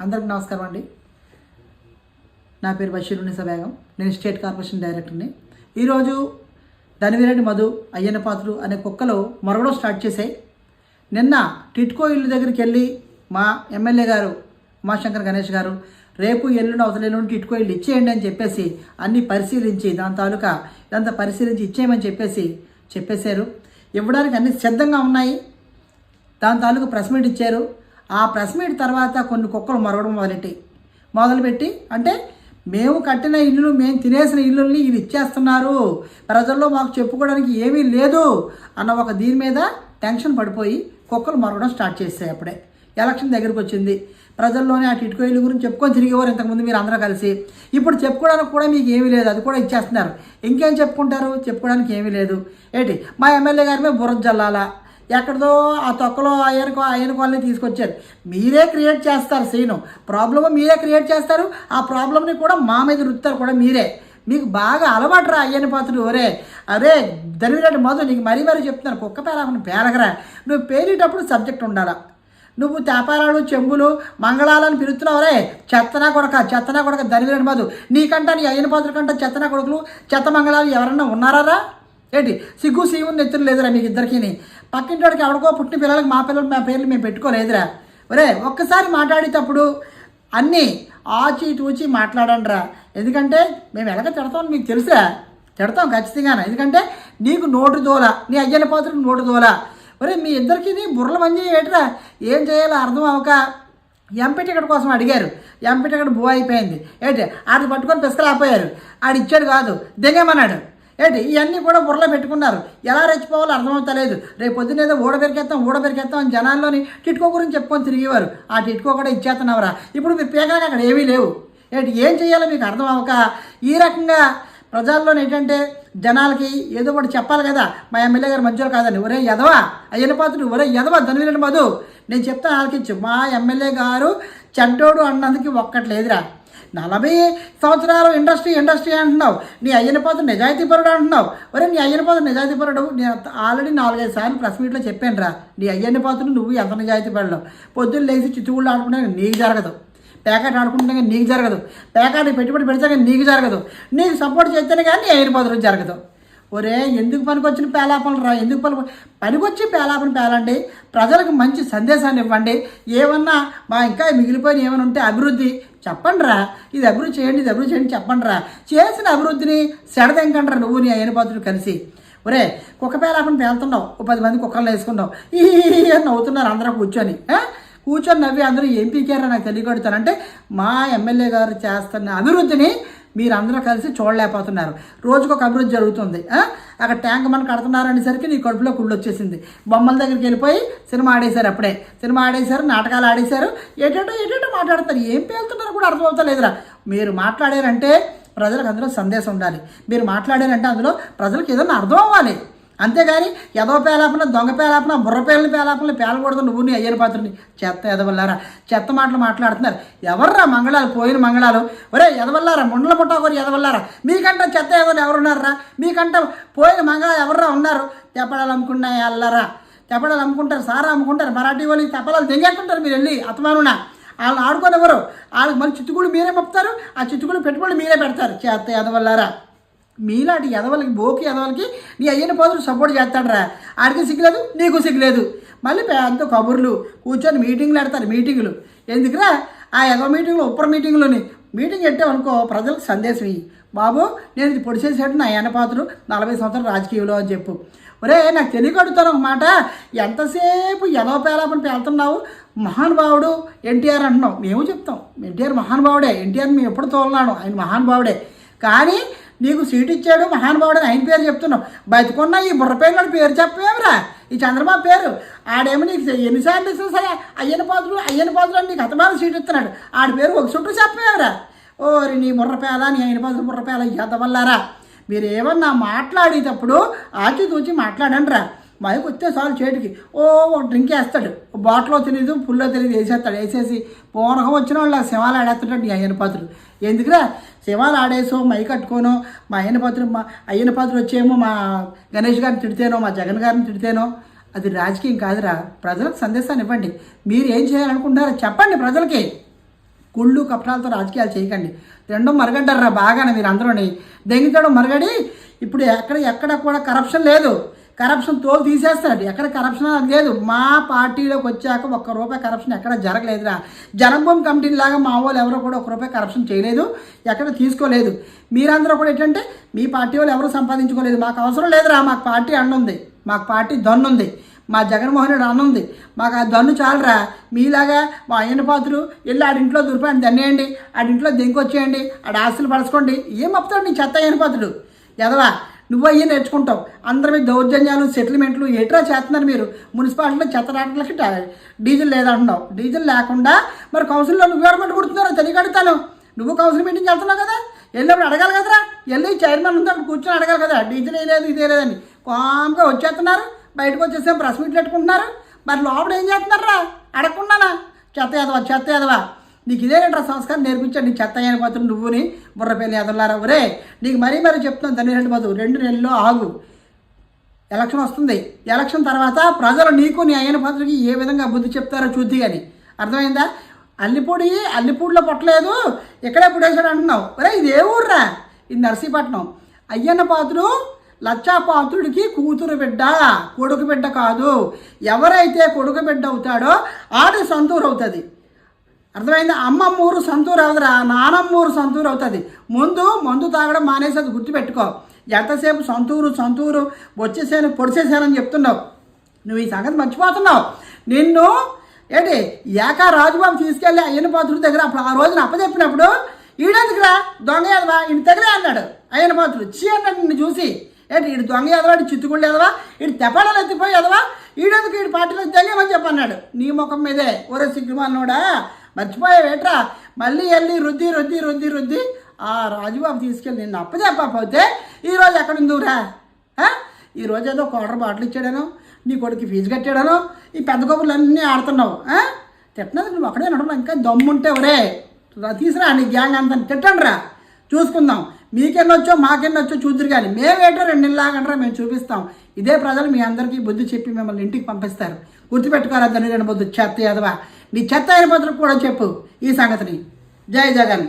అందరికి నమస్కారం అండి. నా పేరు బషీర్ ఉన్నిసా బేగం. నేను స్టేట్ కార్పొరేషన్ డైరెక్టర్ని. ఈరోజు ధనవీరెడ్డి మధు అయ్యన్న పాత్రుడు అనే కుక్కలు మరగడం స్టార్ట్ చేశాయి. నిన్న టిట్కో ఇల్లు దగ్గరికి వెళ్ళి మా ఎమ్మెల్యే గారు ఉమాశంకర్ గణేష్ గారు రేపు ఎల్లుండి అవతల ఎల్లుండి టిట్కో ఇల్లు ఇచ్చేయండి అని చెప్పేసి అన్ని పరిశీలించి దాని తాలూకా ఇదంతా పరిశీలించి ఇచ్చేయమని చెప్పేసి చెప్పేశారు. ఇవ్వడానికి అన్ని సిద్ధంగా ఉన్నాయి. దాని తాలూకు ప్రెస్ మీట్ ఇచ్చారు. ఆ ప్రెస్ మీట్ తర్వాత కొన్ని కుక్కలు మరవడం మొదలెట్టి మొదలుపెట్టి అంటే మేము కట్టిన ఇల్లులు మేము తినేసిన ఇల్లుల్ని వీళ్ళు ఇచ్చేస్తున్నారు. ప్రజల్లో మాకు చెప్పుకోవడానికి ఏమీ లేదు అన్న ఒక దీని మీద టెన్షన్ పడిపోయి కుక్కలు మరవడం స్టార్ట్ చేస్తాయి అప్పుడే. ఎలక్షన్ దగ్గరికి వచ్చింది. ప్రజల్లోనే ఆ టిట్కో ఇల్లు గురించి చెప్పుకొని తిరిగేవారు ఇంతకుముందు మీరు అందరూ కలిసి. ఇప్పుడు చెప్పుకోవడానికి కూడా మీకు ఏమీ లేదు అది కూడా ఇచ్చేస్తున్నారు. ఇంకేం చెప్పుకుంటారు? చెప్పుకోవడానికి ఏమీ లేదు. ఏంటి? మా ఎమ్మెల్యే గారి మీద బుర్ర జల్లాలా? ఎక్కడిదో ఆ తొక్కలో ఆయన ఆయన వాళ్ళని తీసుకొచ్చారు. మీరే క్రియేట్ చేస్తారు సీను. ప్రాబ్లమ్ మీరే క్రియేట్ చేస్తారు. ఆ ప్రాబ్లమ్ని కూడా మా మీద రుత్తారు కూడా మీరే. మీకు బాగా అలవాటు రా అయ్యని పాత్రుడు ఒరే. అరే దరివిరెడ్డి మధు నీకు మరీ మరీ చెప్తున్నాను. కుక్క పేరాకుని పేరగరా నువ్వు పేరేటప్పుడు సబ్జెక్ట్ ఉండాలా? నువ్వు తేపారాలు చెంబులు మంగళాలని పిలుస్తున్నావురే చెత్తనా కొడక చెత్తనా కొడక దరివిరెడ్డి మధు. నీకంటా నీ అయ్యన పాత్ర కంటే చెత్తనా కొడుకులు చెత్త మంగళాలు ఎవరన్నా ఉన్నారా ఏంటి? సిగ్గు సీము నెత్తులు లేదురా మీకు ఇద్దరికీని. పక్కింటోడికి ఎవడికో పుట్టిన పిల్లలకి మా పిల్లలు మా పేర్లు మేము పెట్టుకోలేదురా. ఒరే ఒక్కసారి మాట్లాడేటప్పుడు అన్నీ ఆచి తూచి మాట్లాడండి రా ఎందుకంటే మేము ఎలాగ తిడతామని మీకు తెలుసా తిడతాం ఖచ్చితంగానే. ఎందుకంటే నీకు నోటు దోల నీ అయ్యన పాత్రకు నోటు దోల. ఒరే మీ ఇద్దరికి బుర్రల మంది ఏంటిరా? ఏం చేయాలో అర్థం అవక ఎంపీ టికెట్ కోసం అడిగారు. ఎంపీ టికెట్ బో అయిపోయింది. ఏంటి? ఆడు పట్టుకొని పిసకలేకపోయారు ఆడు ఇచ్చాడు కాదు దిగేమన్నాడు? ఏంటి? ఇవన్నీ కూడా బుర్రలో పెట్టుకున్నారు. ఎలా రెచ్చిపోవాలో అర్థమవుతలేదు. రేపు పొద్దున ఏదో ఊడబెరికేస్తాం ఊడబెరికేస్తాం అని జనాల్లోని టిట్కో గురించి చెప్పుకొని తిరిగేవారు. ఆ టిట్కో కూడా ఇచ్చేస్తున్నావురా. ఇప్పుడు మీరు పేకాక అక్కడ ఏమీ లేవు. ఏంటి? ఏం చేయాలో మీకు అర్థం అవ్వక ఈ రకంగా ప్రజల్లో ఏంటంటే జనాలకి ఏదో ఒకటి చెప్పాలి కదా. మా ఎమ్మెల్యే గారు మధ్యలో కాదండి. ఒరే యదవా అయ్యన పాత్రుడు ఒరే యదవా ధనవీరుడు మధు. నేను చెప్తాను ఆలకించు. మా ఎమ్మెల్యే గారు చెడ్డోడు అన్నందుకు ఒక్కట్లేదురా. నలభై సంవత్సరాలు ఇండస్ట్రీ ఇండస్ట్రీ అంటున్నావు. నీ అయ్యన పాత్ర నిజాయితీపరుడు అంటున్నావు. ఒరే నీ అయ్యన పాత్ర నిజాయితీపరుడు నేను ఆల్రెడీ నాలుగైదు సార్లు ప్రెస్ మీట్లో చెప్పాను రా నీ అయ్యని పాత్రను నువ్వు ఎంత నిజాయితీపడలేవు పొద్దున్న లేచి చిచ్చుగుళ్ళు ఆడుకునే నీకు జరగదు. పేకాట ఆడుకుంటే నీకు జరగదు. పేకాట పెట్టుబడి పెడితే కానీ నీకు జరగదు. నీకు సపోర్ట్ చేస్తేనే కానీ నీ అయ్యన పాత్ర జరగదు. ఒరే ఎందుకు పనికొచ్చిన పేలాపలు రా? ఎందుకు పని పనికొచ్చి పేలాపన పేలండి. ప్రజలకు మంచి సందేశాన్ని ఇవ్వండి. ఏమన్నా మా ఇంకా మిగిలిపోయిన ఏమైనా ఉంటే అభివృద్ధి చెప్పండి రా ఇది అభివృద్ధి చేయండి ఇది అభివృద్ధి చేయండి చెప్పండి రా చేసిన అభివృద్ధిని సెడదెంకండ్రా నువ్వు నీ అయిన కలిసి. ఒరే కుక్క పేలాపని పేలుతున్నావు. ఓ పది మంది కుక్కలు వేసుకున్నావు. ఈ అని నవ్వుతున్నారు అందరూ కూర్చొని. కూర్చొని నవ్వి అందరూ ఏం పీకారా నాకు తెలియగొడతానంటే మా ఎమ్మెల్యే గారు చేస్తున్న అభివృద్ధిని మీరు అందరూ కలిసి చూడలేకపోతున్నారు. రోజుకొక అభివృద్ధి జరుగుతుంది. అక్కడ ట్యాంక్ మన కడుతున్నారనేసరికి నీ కడుపులో కుళ్ళు వచ్చేసింది. బొమ్మల దగ్గరికి వెళ్ళిపోయి సినిమా ఆడేశారు అప్పుడే. సినిమా ఆడేశారు నాటకాలు ఆడేశారు. ఏటేటో ఏటేటో మాట్లాడతారు. ఏం పేలుతున్నారు కూడా అర్థమవుతలేదురా. మీరు మాట్లాడారంటే ప్రజలకు అందులో సందేశం ఉండాలి. మీరు మాట్లాడారంటే అందులో ప్రజలకు ఏదైనా అర్థం అవ్వాలి. అంతేగాని ఎదవ పేలాపన దొంగ పేలాపన బుర్ర పేలని పేలాపనలు పేలకూడదు నువ్వు నీ అయ్యర్ పాత్రని చెత్త ఎదవల్లారా? చెత్త మాటలు మాట్లాడుతున్నారు. ఎవర్రా మంగళాలు పోయిన మంగళాలు? ఒరే ఎదవల్లారా? ముండల పుట్టాకొరి ఎదవల్లారా? మీకంట చెత్త ఎదవలు ఎవరున్నారా మీకంట పోయిన మంగళ ఎవర్రా ఉన్నారు? తెప్పడాలు అమ్ముకున్నా ఎల్లరా తెప్పడాలు అమ్ముకుంటారు సారా అమ్ముకుంటారు మరాఠీ వాళ్ళు తెప్పడాలు దింగేస్తుంటారు మీరు వెళ్ళి అతమానున వాళ్ళని ఆడుకోనివ్వరు. వాళ్ళకి మరి చిట్టుకుడు మీరే పంపుతారు ఆ చిట్టుకుడు పెట్టుబడి మీరే పెడతారు. చేత ఎదవల్లారా? మీలాంటి ఎదవలకి బోకి ఎదవలకి నీ అయ్యని పోతులు సపోర్ట్ చేస్తాడరా. ఆడికి సిగ్గులేదు నీకు సిగ్గులేదు. మళ్ళీ పెద్ద కబుర్లు. కూర్చొని మీటింగ్లు పెడతారు మీటింగులు. ఎందుకురా? ఆ ఎదవ మీటింగ్లో ఉప్పర్ మీటింగ్లోని మీటింగ్ పెట్టామనుకో ప్రజలకు సందేశం ఇవి బాబు నేను ఇది పొడి చేసేట నా అన్నపాత్రుడు నలభై సంవత్సరాలు రాజకీయంలో అని చెప్పు. ఒరే నాకు తెలియకడుతాను ఒక మాట ఎంతసేపు ఎలా పేలాపని పేలుతున్నావు? మహానుభావుడు ఎన్టీఆర్ అంటున్నావు. మేము చెప్తాం. ఎన్టీఆర్ మహానుభావుడే ఎన్టీఆర్ మేము ఎప్పుడు తోలనాడు. ఆయన మహానుభావుడే కానీ నీకు సీట్ ఇచ్చాడు మహానుభావుడు అని ఆయన పేరు చెప్తున్నావు. బతికున్న ఈ బుర్రపేరు పేరు చెప్పేమిరా? ఈ చంద్రబాబు పేరు. ఆడేమో నీకు ఎన్నిసార్లు ఇస్తున్నా సరే అయ్యన పాత్రుడు అయ్యన పాత్రుడు నీకు అతమాన సీట్ ఇస్తున్నాడు. ఆడి పేరు ఒక చుట్టూ చెప్పేమిరా? ఓరి నీ బుర్రపేల నీ అయిన పాత్రుడు బుర్రపేల ఎదవల్లారా మీరు ఏమన్నా మాట్లాడేటప్పుడు ఆచితూచి మాట్లాడండి రా మైక్ వస్తే చాలు చేతికి. ఓ ఒక డ్రింక్ వేస్తాడు. బాటిల్లో తెలియదు పుల్లో తెలియదు వేసేస్తాడు. వేసేసి పూర్వకం వచ్చిన వాళ్ళు శివాలు ఆడేస్తాడు నీ అయ్యన పాత్రుడు ఎందుకురా? శివాలు ఆడేసో మై కట్టుకోనో మా అయ్యన పాత్రుడు మా అయ్యన పాత్రుడు వచ్చేమో మా గణేష్ గారిని తిడితేనో మా జగన్ గారిని తిడితేనో అది రాజకీయం కాదురా. ప్రజలకు సందేశాన్ని ఇవ్వండి. మీరు ఏం చేయాలనుకుంటున్నారో చెప్పండి ప్రజలకి. కుళ్ళు కపటాలతో రాజకీయాలు చేయకండి. రెండో మరగడ్డారా బాగానే మీరు అందరూని. దెంగితడం మరగడి. ఇప్పుడు ఎక్కడ ఎక్కడ కూడా కరప్షన్ లేదు. కరప్షన్ తోలు తీసేస్తాడు ఎక్కడ కరప్షన్ అది లేదు. మా పార్టీలోకి వచ్చాక ఒక్క రూపాయి కరప్షన్ ఎక్కడ జరగలేదురా. జనభూమి కమిటీ లాగా మా వాళ్ళు ఎవరో కూడా ఒక రూపాయి కరప్షన్ చేయలేదు ఎక్కడ తీసుకోలేదు. మీరందరూ కూడా ఏంటంటే మీ పార్టీ వాళ్ళు ఎవరు సంపాదించుకోలేదు. మాకు అవసరం లేదురా. మాకు పార్టీ అండుంది మాకు పార్టీ దన్నుంది మా జగన్మోహన్ రెడ్డి అన్నుంది మాకు ఆ దన్ను చాలరా. మీలాగా మా ఆయన పాత్రులు వెళ్ళి ఆడింట్లో దురిపాయని దన్నేయండి ఆడింట్లో దింకొచ్చేయండి. ఆడ ఆస్తులు పరచుకోండి ఏం అప్పుతాడు నీ చెత్త అయ్యన పాత్రుడు? ఎదవా నువ్వు అయ్యి నేర్చుకుంటావు. అందరి మీద దౌర్జన్యాలు సెటిల్మెంట్లు ఎట్లా చేస్తున్నారు మీరు? మున్సిపాలిటీలో చెత్త రాటలకి డీజిల్ లేదంటున్నావు. డీజిల్ లేకుండా మరి కౌన్సిల్లో నువ్వు ఎవరు కొడుతున్నారో తెలియగడతాను నువ్వు కౌన్సిల్ మీటింగ్ వెళ్తున్నావు కదా. వెళ్ళినప్పుడు అడగాలి కదరా? వెళ్ళి చైర్మన్ ఉంటే అక్కడ కూర్చొని అడగాలి కదా. డీజిల్ వేయలేదు ఇది వేయలేదని కామ్గా వచ్చేస్తున్నారు. బయటకు వచ్చేసాం ప్రెస్ మీట్లు పెట్టుకుంటున్నారు? మరి లోపల ఏం చేస్తున్నారా? అడగకుండానా? చెత్త ఎదవా చెత్త ఎదవా నీకు ఇదేనంటారా సంస్కారం నేర్పించాడు నీ చెత్త అయిన పాత్ర నువ్వుని బుర్రపల్లి ఎదలారా ఒరే నీకు మరీ మరీ చెప్తున్నాను ధనిరెడ్డి బాబు రెండు నెలల్లో ఆగు. ఎలక్షన్ వస్తుంది. ఎలక్షన్ తర్వాత ప్రజలు నీకు నీ అయిన పాత్రకి ఏ విధంగా బుద్ధి చెప్తారో చూద్ది అని. అర్థమైందా? అల్లిపూడి అల్లిపూడిలో పుట్టలేదు ఇక్కడే పుడేశాడు అంటున్నావు. ఒరే ఇది ఏ ఊర్రా? ఇది నర్సీపట్నం. అయ్యన్న పాత్రుడు లచ్చాపాత్రుడికి కూతురు బిడ్డ కొడుకు బిడ్డ కాదు. ఎవరైతే కొడుకు బిడ్డ అవుతాడో ఆడి సొంతూరు అవుతుంది. అర్థమైందా? అమ్మమ్మ ఊరు సొంతూరు అవుతురా నానమ్మ ఊరు అవుతుంది. ముందు మందు తాగడం మానేసి అది గుర్తుపెట్టుకో. ఎంతసేపు సొంతూరు సొంతూరు వచ్చేసాను పొడిచేసానని చెప్తున్నావు. నువ్వు ఈ సంగతి మర్చిపోతున్నావు. నిన్ను ఏంటి ఏకా రాజుబాబు తీసుకెళ్ళి అయ్యన పాత్రుడి దగ్గర అప్పుడు ఆ రోజున అప్పచెప్పినప్పుడు ఈడెందుకురా దొంగ ఎదవా? ఇంటి దగ్గరే అన్నాడు. అయ్యన పాత్రుడు చీ అన్నాడు నిన్ను చూసి. ఏంటి ఈడు దొంగ ఎదవా? ఇటు చిత్తుకుళ్ళు ఎదవా? ఇటు తెపాడలు ఎత్తిపోయి ఎదవా? ఈడెందుకు ఈడు పార్టీలో తెలియమని చెప్పన్నాడు. నీ ముఖం మీదే. ఒరే సిగ్గుమానోడా మర్చిపోయావేట్రా? మళ్ళీ వెళ్ళి రుద్ది రుద్ది రుద్ది రుద్ది ఆ రాజుబాబు తీసుకెళ్ళి నిన్ను అప్పచెప్పకపోతే ఈరోజు ఎక్కడుందిరా ఈరోజు ఏదో క్వార్టర్ బాటిల్ ఇచ్చాడను నీ కొడుకు ఫీజు కట్టాడాను ఈ పెద్ద కబుర్లు అన్నీ ఆడుతున్నావు తిట్టినందుకు నువ్వు అక్కడే నడవడం ఇంకా దమ్ముంటే ఒరే. రా తీసురా నీ గ్యాంగ్ అంతా తిట్టండి రా. చూసుకుందాం. మీకెన్నొచ్చో మాకెన్నొచ్చో చూద్దరు కానీ మేమేటో రెండు నెలలాగంటారా మేము చూపిస్తాం. ఇదే ప్రజలు మీ అందరికీ బుద్ధి చెప్పి మిమ్మల్ని ఇంటికి పంపిస్తారు. గుర్తుపెట్టుకోరా దాన్ని రెండు బుద్ధి చెత్త యాదవా నీ చెత్త అయిన కూడా చెప్పు ఈ సంగతిని. జై జగన్.